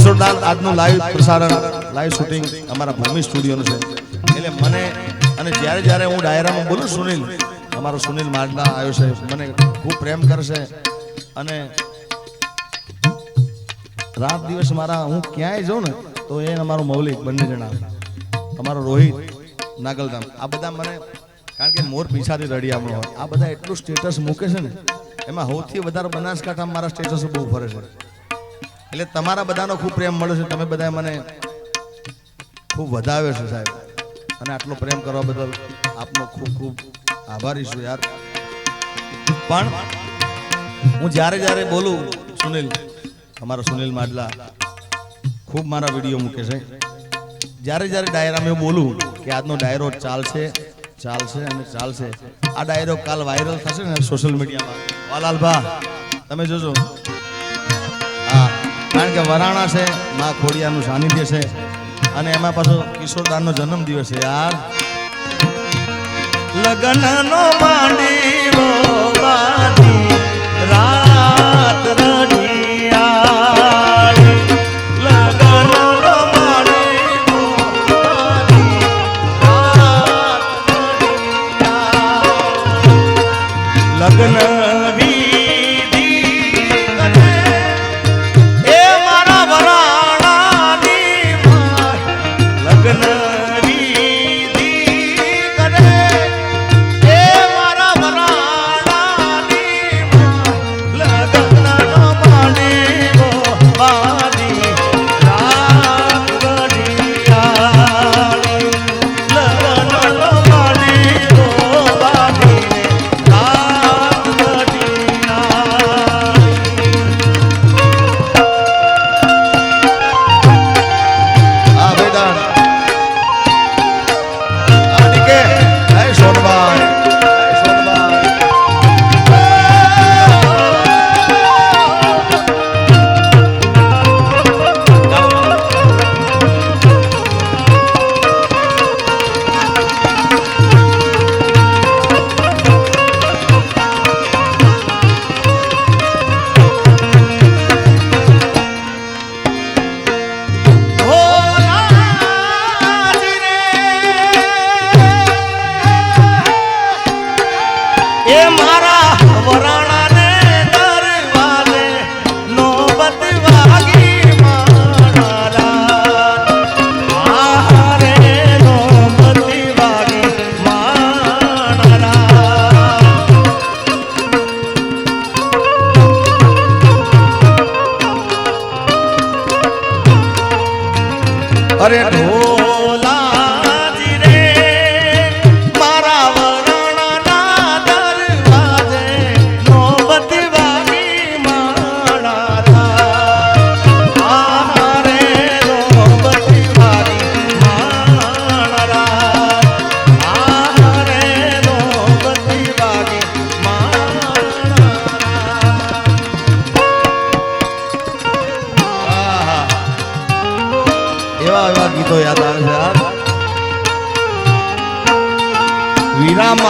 કિશોરદાન આજનું લાઈવ પ્રસારણ live shooting અમારા ભૂમિ સ્ટુડિયોનું છે. એટલે મને અને જ્યારે જ્યારે હું ડાયરામાં બોલું સુનિલ, અમારો સુનિલ માંડલા આવ્યો છે. મને ખૂબ પ્રેમ કરશે અને રાત દિવસ મારા હું ક્યાંય જાઉં ને, તો એ અમારો મૌલિક બંને જણા. અમારો રોહિત, નાગલધામ. આ બધા મને કારણ કે મોર પીછાથી રડિયામણો હોય. આ બધા એટલું સ્ટેટસ મૂકે છે ને, એમાં સૌથી વધારે બનાસકાંઠામાં મારા સ્ટેટસ બહુ ફરે છે. એટલે તમારા બધાનો ખૂબ પ્રેમ મળ્યો છે. તમે બધા મને ખૂબ વધાવ્યો છે સાહેબ. અને આટલો પ્રેમ કરવા બદલ આપનો ખૂબ ખૂબ આભારી છું યાર. પણ હું જ્યારે જ્યારે બોલું સુનિલ, અમારો સુનિલ માડલા ખૂબ મારા વીડિયો મૂકે છે. જ્યારે જ્યારે ડાયરામાં બોલું કે આજનો ડાયરો ચાલશે ચાલશે અને ચાલશે. આ ડાયરો કાલ વાયરલ થશે ને સોશિયલ મીડિયામાં વાલાલભા, તમે જોજો. કારણ કે વરાણા છે, મા ખોડિયાનું સાનિધ્ય છે. અને એમાં પાછો કિશોરદાનનો જન્મ દિવસ છે, યાર. લગ્નનો માંડી રાત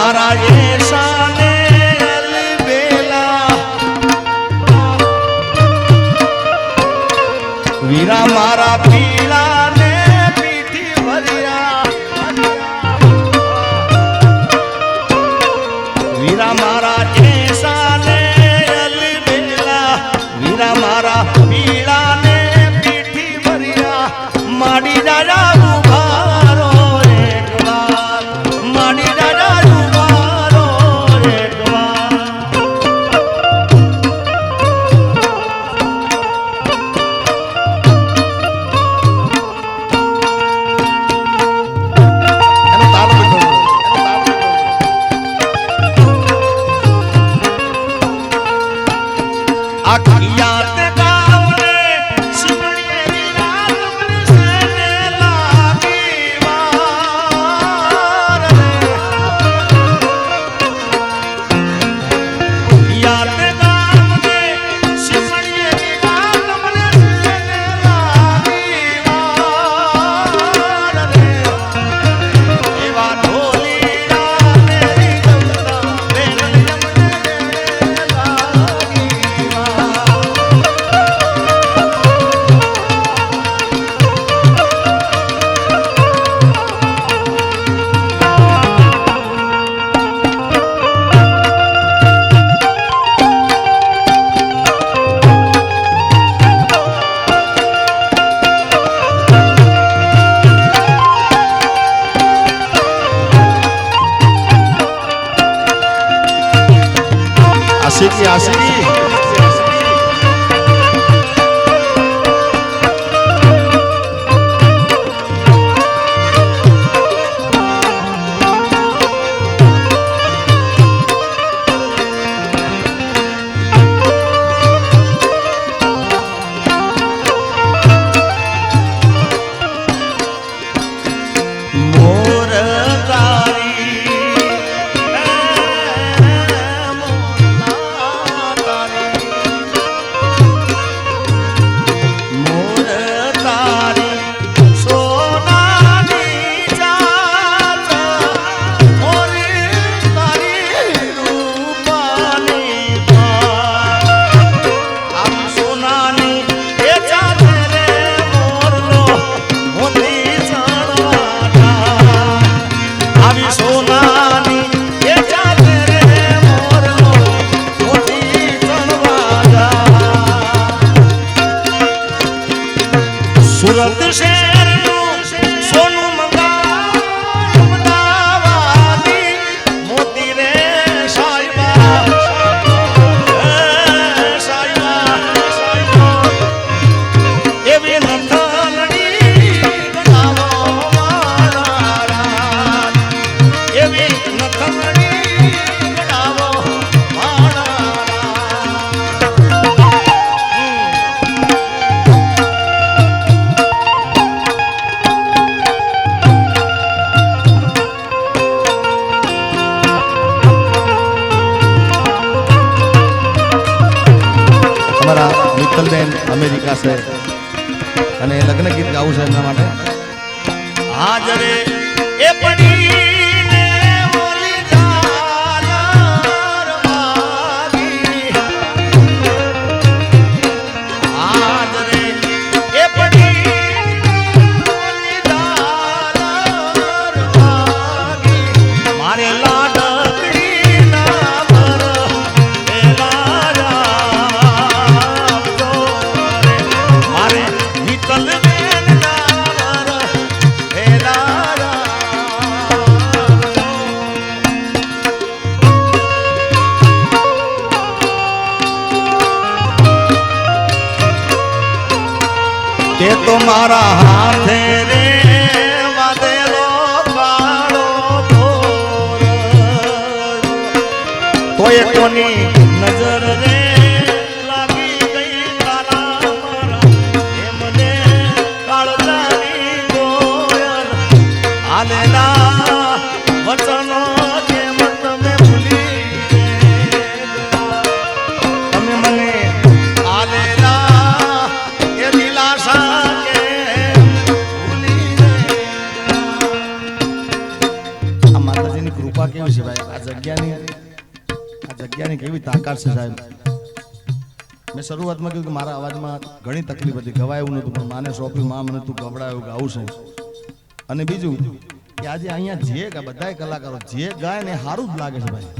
મારા એશાને અલબેલા. વીરા મારા પીળા ને પીઠી ભર્યા વીરા મારા એશાને અલબેલા. વીરા મારા પીળા ને પીઠી ભર્યા માડી દાદા আখিয়াতে gente. અને લગ્ન ગીત ગાવું છે એમના માટે. હાજરે એ પડીને કેવી છે સાહેબ. મેં શરૂઆતમાં કહ્યું કે મારા અવાજમાં ઘણી તકલીફ હતી. ગવાય નહોતું, પણ માને સોંપ્યું, માં, મને તું ગવડાયું ગાવું છે. અને બીજું કે આજે અહીંયા જે બધાય કલાકારો જે ગાય ને સારું જ લાગે છે ભાઈ.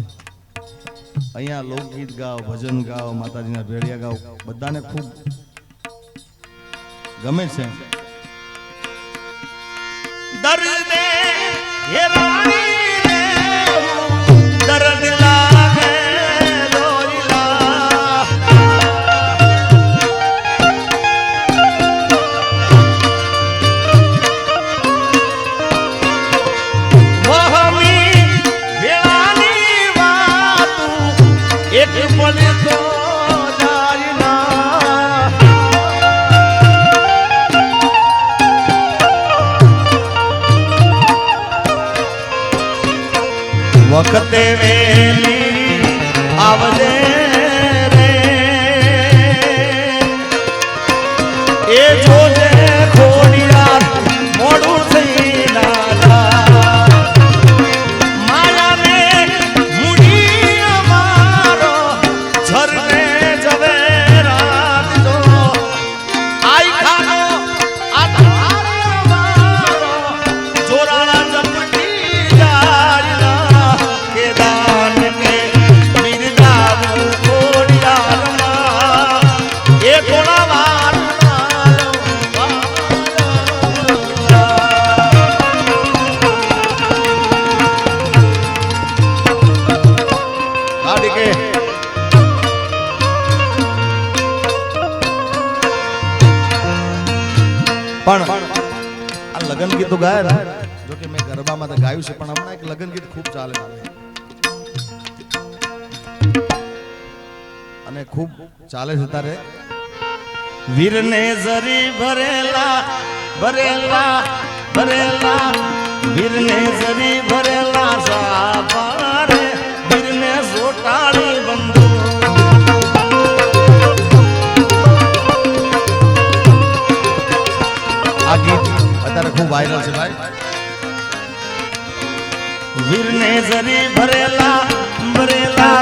અહીંયા લોકગીત ગાઓ, ભજન ગાઓ, માતાજીના ભેળિયા ગાઓ, બધાને ખૂબ ગમે છે. દર્દ દર્દ પણ આ લગન ગીત તો ગાય ને. જો કે મેં ગરબામાં તો ગાયું છે, પણ હમણાં એક લગન ગીત ખૂબ ચાલે અને ખૂબ ચાલે છે તારે. વીરને જરી ભરેલા ભરેલા ભરેલા. વીરને જરી ભરેલા સાભારે વાયરલ છે ભાઈ. વીરને જરી ભરેલા ભરેલા